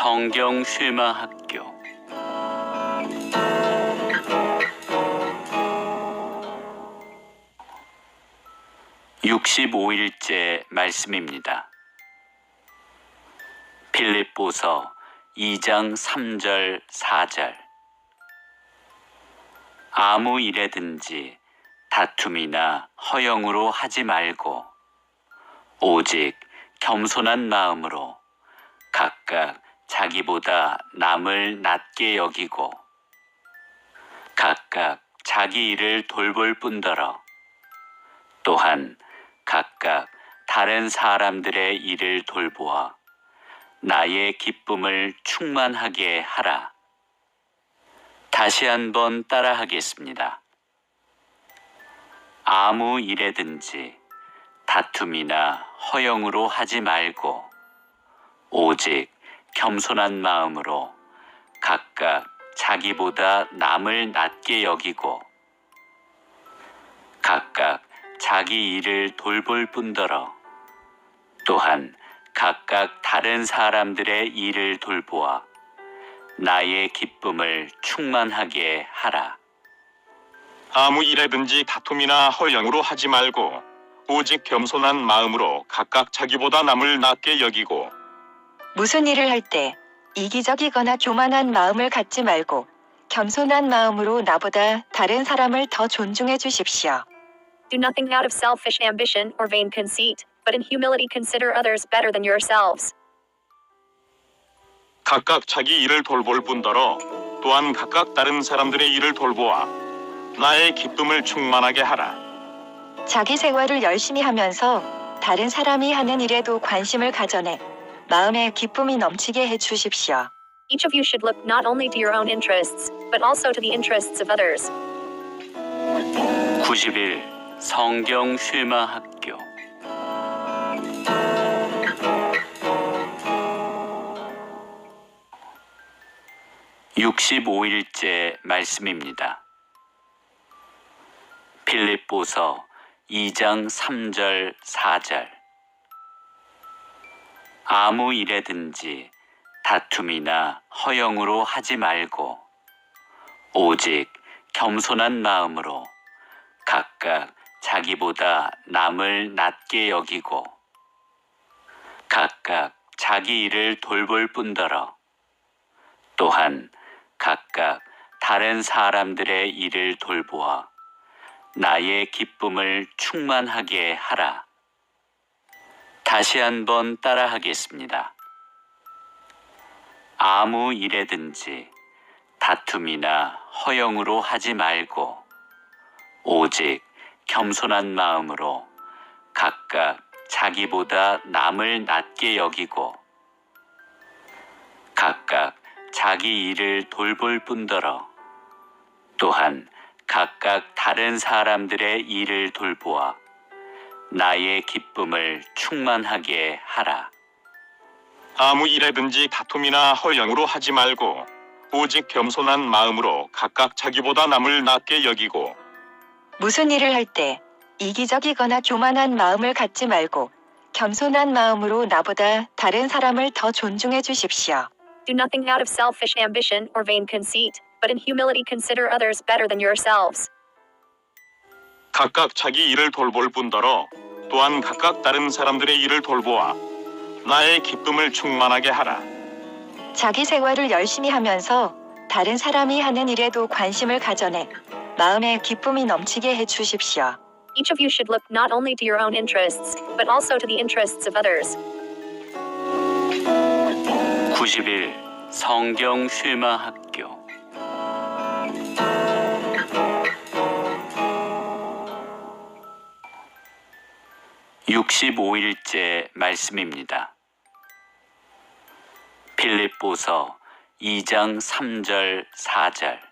성경 쉐마 학교 65일째 말씀입니다. 필립보서 2장 3절 4절 아무 일에든지 다툼이나 허영으로 하지 말고 오직 겸손한 마음으로 각각 자기보다 남을 낮게 여기고 각각 자기 일을 돌볼 뿐더러 또한 각각 다른 사람들의 일을 돌보아 나의 기쁨을 충만하게 하라. 다시 한번 따라하겠습니다. 아무 일에든지 다툼이나 허영으로 하지 말고 오직 겸손한 마음으로 각각 자기보다 남을 낮게 여기고 각각 자기 일을 돌볼 뿐더러 또한 각각 다른 사람들의 일을 돌보아 나의 기쁨을 충만하게 하라. 아무 일에든지 다툼이나 허영으로 하지 말고 오직 겸손한 마음으로 각각 자기보다 남을 낮게 여기고 무슨 일을 할 때 이기적이거나 교만한 마음을 갖지 말고 겸손한 마음으로 나보다 다른 사람을 더 존중해 주십시오. Do nothing out of selfish ambition or vain conceit, but in humility consider others better than yourselves. 각각 자기 일을 돌볼 뿐더러 또한 각각 다른 사람들의 일을 돌보아 나의 기쁨을 충만하게 하라. 자기 생활을 열심히 하면서 다른 사람이 하는 일에도 관심을 가져내 마음에 기쁨이 넘치게 해 주십시오. Each of you should look not only to your own interests, but also to the interests of others. 90일 성경 쉐마 학교 65일째 말씀입니다. 필립보서 2장 3절 4절 아무 일에든지 다툼이나 허영으로 하지 말고 오직 겸손한 마음으로 각각 자기보다 남을 낮게 여기고 각각 자기 일을 돌볼 뿐더러 또한 각각 다른 사람들의 일을 돌보아 나의 기쁨을 충만하게 하라. 다시 한번 따라하겠습니다. 아무 일에든지 다툼이나 허영으로 하지 말고 오직 겸손한 마음으로 각각 자기보다 남을 낮게 여기고 각각 자기 일을 돌볼 뿐더러 또한 각각 다른 사람들의 일을 돌보아 나의 기쁨을 충만하게 하라. 아무 일에든지 다툼이나 허영으로 하지 말고 오직 겸손한 마음으로 각각 자기보다 남을 낮게 여기고 무슨 일을 할 때 이기적이거나 교만한 마음을 갖지 말고 겸손한 마음으로 나보다 다른 사람을 더 존중해 주십시오. Do nothing out of selfish ambition or vain conceit, but in humility consider others better than yourselves. 각각 자기 일을 돌볼 뿐더러 또한 각각 다른 사람들의 일을 돌보아 나의 기쁨을 충만하게 하라. 자기 생활을 열심히 하면서 다른 사람이 하는 일에도 관심을 가져내 마음에 기쁨이 넘치게 해 주십시오. Each of you should look not only to your own interests, but also to the interests of others. 90일 성경 쉐마 학교 65일째 말씀입니다. 필립보서 2장 3절 4절